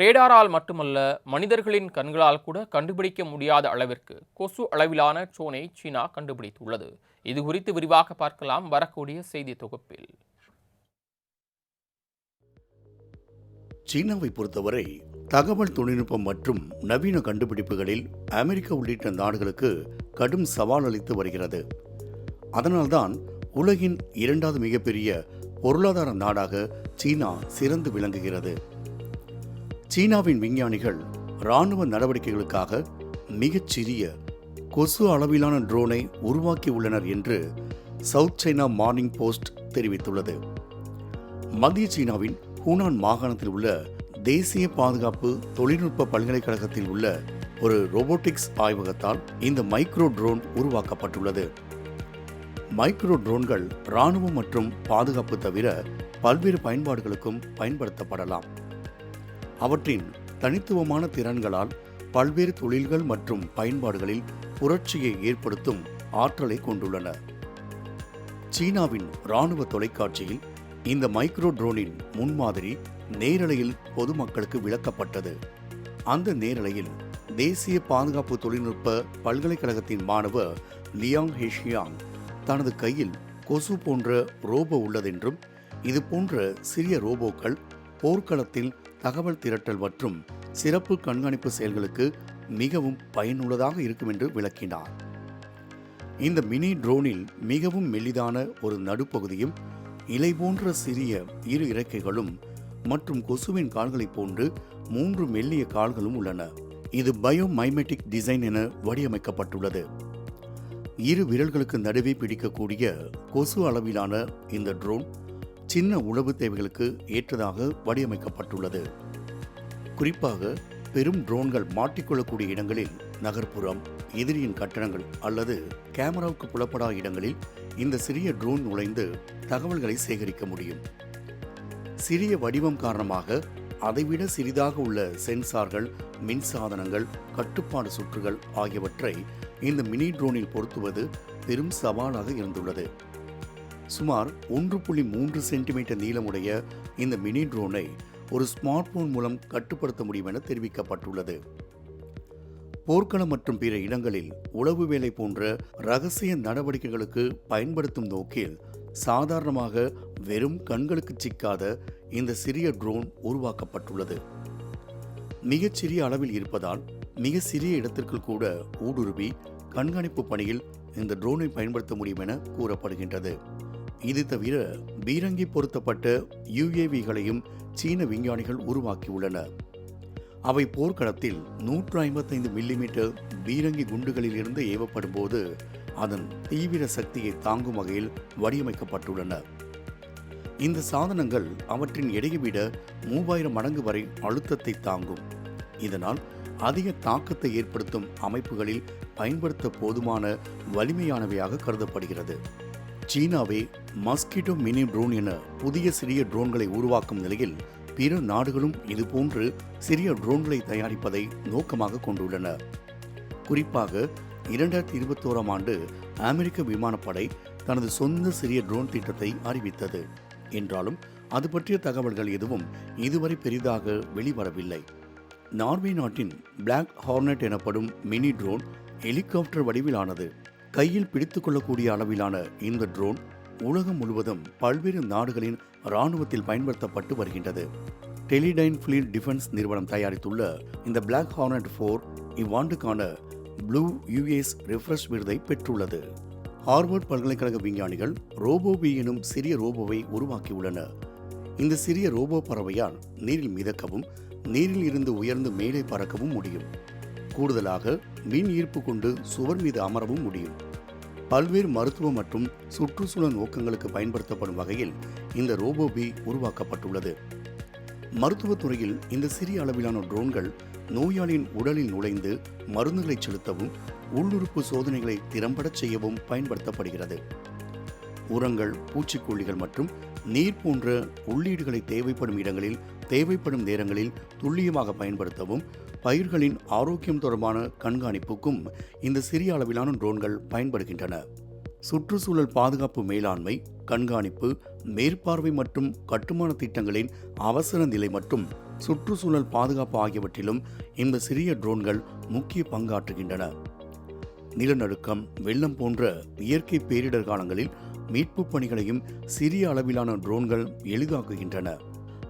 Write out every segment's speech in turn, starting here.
ரேடாரால் மட்டுமல்ல மனிதர்களின் கண்களால் கூட கண்டுபிடிக்க முடியாத அளவிற்கு கொசு அளவிலான ட்ரோனை சீனா கண்டுபிடித்துள்ளது. இது குறித்து விரிவாக பார்க்கலாம் வரக்கூடிய செய்தி தொகுப்பில். சீனாவை பொறுத்தவரை தகவல் தொழில்நுட்பம் மற்றும் நவீன கண்டுபிடிப்புகளில் அமெரிக்கா உள்ளிட்ட நாடுகளுக்கு கடும் சவால் அளித்து வருகிறது. அதனால்தான் உலகின் இரண்டாவது மிகப்பெரிய பொருளாதார நாடாக சீனா சிறந்து விளங்குகிறது. சீனாவின் விஞ்ஞானிகள் இராணுவ நடவடிக்கைகளுக்காக மிகச்சிறிய கொசு அளவிலான ட்ரோனை உருவாக்கியுள்ளனர் என்று சவுத் சைனா மார்னிங் போஸ்ட் தெரிவித்துள்ளது. மத்திய சீனாவின் ஹூனான் மாகாணத்தில் உள்ள தேசிய பாதுகாப்பு தொழில்நுட்ப பல்கலைக்கழகத்தில் உள்ள ஒரு ரோபோட்டிக்ஸ் ஆய்வகத்தால் இந்த மைக்ரோ ட்ரோன் உருவாக்கப்பட்டுள்ளது. மைக்ரோ ட்ரோன்கள் இராணுவம் மற்றும் பாதுகாப்பு தவிர பல்வேறு பயன்பாடுகளுக்கும் பயன்படுத்தப்படலாம். அவற்றின் தனித்துவமான திறன்களால் பல்வேறு தொழில்கள் மற்றும் பயன்பாடுகளில் புரட்சியை ஏற்படுத்தும் ஆற்றலை கொண்டுள்ளன. சீனாவின் இராணுவ தொலைக்காட்சியில் இந்த மைக்ரோ ட்ரோனின் முன்மாதிரி நேரலையில் பொதுமக்களுக்கு விளக்கப்பட்டது. அந்த நேரலையில் தேசிய பாதுகாப்பு தொழில்நுட்ப பல்கலைக்கழகத்தின் மாணவர் லியாங் ஹெஷியாங் தனது கையில் கொசு போன்ற ரோபோ உள்ளதென்றும் இது போன்ற சிறிய ரோபோக்கள் போர்க்களத்தில் தகவல் திரட்டல் மற்றும் சிறப்பு கண்காணிப்பு செயல்களுக்கு மிகவும் பயனுள்ளதாக இருக்கும் என்று விளக்கினார். இந்த மினி ட்ரோனில் மிகவும் மெல்லிதான ஒரு நடுப்பகுதியும் இலை போன்ற சிறிய இரு இறக்கைகளும் மற்றும் கொசுவின் கால்களைப் போன்று மூன்று மெல்லிய கால்களும் உள்ளன. இது பயோமைமெட்டிக் டிசைன் என வடிவமைக்கப்பட்டுள்ளது. இரு விரல்களுக்கு நடுவே பிடிக்கக்கூடிய கொசு அளவிலான இந்த ட்ரோன் சின்ன உளவு தேவைகளுக்கு ஏற்றதாக வடிவமைக்கப்பட்டுள்ளது. குறிப்பாக பெரும் ட்ரோன்கள் மாட்டிக்கொள்ளக்கூடிய இடங்களில் நகர்ப்புறம் எதிரியின் கட்டணங்கள் அல்லது கேமராவுக்கு புலப்படா இடங்களில் இந்த சிறிய ட்ரோன் நுழைந்து தகவல்களை சேகரிக்க முடியும். சிறிய வடிவம் காரணமாக அதைவிட சிறிதாக உள்ள சென்சார்கள் மின்சாதனங்கள் கட்டுப்பாடு சுற்றுகள் ஆகியவற்றை இந்த மினி ட்ரோனில் பொருத்துவது பெரும் சவாலாக இருந்துள்ளது. சுமார் ஒன்று புள்ளி மூன்று சென்டிமீட்டர் நீளமுடைய இந்த மினி ட்ரோனை ஒரு ஸ்மார்ட் போன் மூலம் கட்டுப்படுத்த முடியும் என தெரிவிக்கப்பட்டுள்ளது. போர்க்களம் மற்றும் பிற இடங்களில் உளவு வேலை போன்ற ரகசிய நடவடிக்கைகளுக்கு பயன்படுத்தும் நோக்கில் சாதாரணமாக வெறும் கண்களுக்கு சிக்காத இந்த சிறிய ட்ரோன் உருவாக்கப்பட்டுள்ளது. மிகச்சிறிய அளவில் இருப்பதால் மிக சிறிய இடத்திற்குள் கூட ஊடுருவி கண்காணிப்பு பணியில் இந்த ட்ரோனை பயன்படுத்த முடியும் என கூறப்படுகின்றது. இது தவிர பீரங்கி பொருத்தப்பட்ட யுஏவிகளையும் சீன விஞ்ஞானிகள் உருவாக்கியுள்ளனர் அவை போர்க்களத்தில் நூற்று ஐம்பத்தைந்து மில்லிமீட்டர் பீரங்கி குண்டுகளில் இருந்து ஏவப்படும் போது அதன் தீவிர சக்தியை தாங்கும் வகையில் வடிவமைக்கப்பட்டுள்ளன. இந்த சாதனங்கள் அவற்றின் எடையை விட மூவாயிரம் மடங்கு வரை அழுத்தத்தை தாங்கும். இதனால் அதிக தாக்கத்தை ஏற்படுத்தும் அமைப்புகளில் பயன்படுத்த போதுமான வலிமையானவையாக கருதப்படுகிறது. சீனாவே மஸ்கிட்டோ மினி ட்ரோன் என புதிய சிறிய ட்ரோன்களை உருவாக்கும் நிலையில் பிற நாடுகளும் இதுபோன்று சிறிய ட்ரோன்களை தயாரிப்பதை நோக்கமாக கொண்டுள்ளன. குறிப்பாக இரண்டாயிரத்தி இருபத்தோராம் ஆண்டு அமெரிக்க விமானப்படை தனது சொந்த சிறிய ட்ரோன் திட்டத்தை அறிவித்தது. என்றாலும் அது பற்றிய தகவல்கள் எதுவும் இதுவரை பெரிதாக வெளிவரவில்லை. நார்வே நாட்டின் பிளாக் ஹார்னட் எனப்படும் மினி ட்ரோன் ஹெலிகாப்டர் வடிவிலானது. கையில் பிடித்துக்கொள்ளக்கூடிய அளவிலான இந்த ட்ரோன் உலகம் முழுவதும் பல்வேறு நாடுகளின் இராணுவத்தில் பயன்படுத்தப்பட்டு வருகின்றது. டெலிடைன் ஃபிளீட் டிஃபென்ஸ் நிறுவனம் தயாரித்துள்ள இந்த பிளாக் ஹார்னட் ஃபோர் இவ்வாண்டுக்கான ப்ளூ யுஎஸ் ரிஃப்ரெஷ் விருதை பெற்றுள்ளது. ஹார்வர்ட் பல்கலைக்கழக விஞ்ஞானிகள் ரோபோபி எனும் சிறிய ரோபோவை உருவாக்கியுள்ளனர். இந்த சிறிய ரோபோ பறவையால் நீரில் மிதக்கவும் நீரில் இருந்து உயர்ந்து மேலே பறக்கவும் முடியும். கூடுதலாக மின் ஈர்ப்பு கொண்டு சுவர் மீது அமரவும் முடியும். பல்வேறு மருத்துவ மற்றும் சுற்றுச்சூழல் நோக்கங்களுக்கு பயன்படுத்தப்படும் வகையில் இந்த ரோபோபி உருவாக்கப்பட்டுள்ளது. மருத்துவத்துறையில் இந்த சிறிய அளவிலான ட்ரோன்கள் நோயாளியின் உடலில் நுழைந்து மருந்துகளை செலுத்தவும் உள்ளுறுப்பு சோதனைகளை திறம்படச் செய்யவும் பயன்படுத்தப்படுகிறது. உரங்கள் பூச்சிக்கொல்லிகள் மற்றும் நீர் போன்ற உள்ளீடுகளை தேவைப்படும் இடங்களில் தேவைப்படும் நேரங்களில் துல்லியமாக பயன்படுத்தவும் பயிர்களின் ஆரோக்கியம் தொடர்பான கண்காணிப்புக்கும் இந்த சிறிய அளவிலான ட்ரோன்கள் பயன்படுகின்றன. சுற்றுச்சூழல் பாதுகாப்பு மேலாண்மை கண்காணிப்பு மேற்பார்வை மற்றும் கட்டுமான திட்டங்களின் அவசர நிலை மற்றும் சுற்றுச்சூழல் பாதுகாப்பு ஆகியவற்றிலும் இந்த சிறிய ட்ரோன்கள் முக்கிய பங்காற்றுகின்றன. நிலநடுக்கம் வெள்ளம் போன்ற இயற்கை பேரிடர் காலங்களில் மீட்பு பணிகளையும் சிறிய அளவிலான ட்ரோன்கள் எளிதாக்குகின்றன.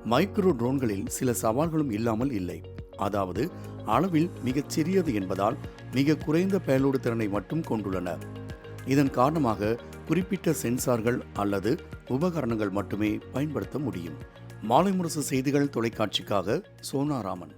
மைக்ரோ ட்ரோன்களில் சில சவால்களும் இல்லாமல் இல்லை. அதாவது அளவில் மிகச் சிறியது என்பதால் மிக குறைந்த பேலோடு திறனை மட்டும் கொண்டுள்ளன. இதன் காரணமாக குறிப்பிட்ட சென்சார்கள் அல்லது உபகரணங்கள் மட்டுமே பயன்படுத்த முடியும். மாலை முரசு செய்திகள் தொலைக்காட்சிக்காக சோனாராமன்.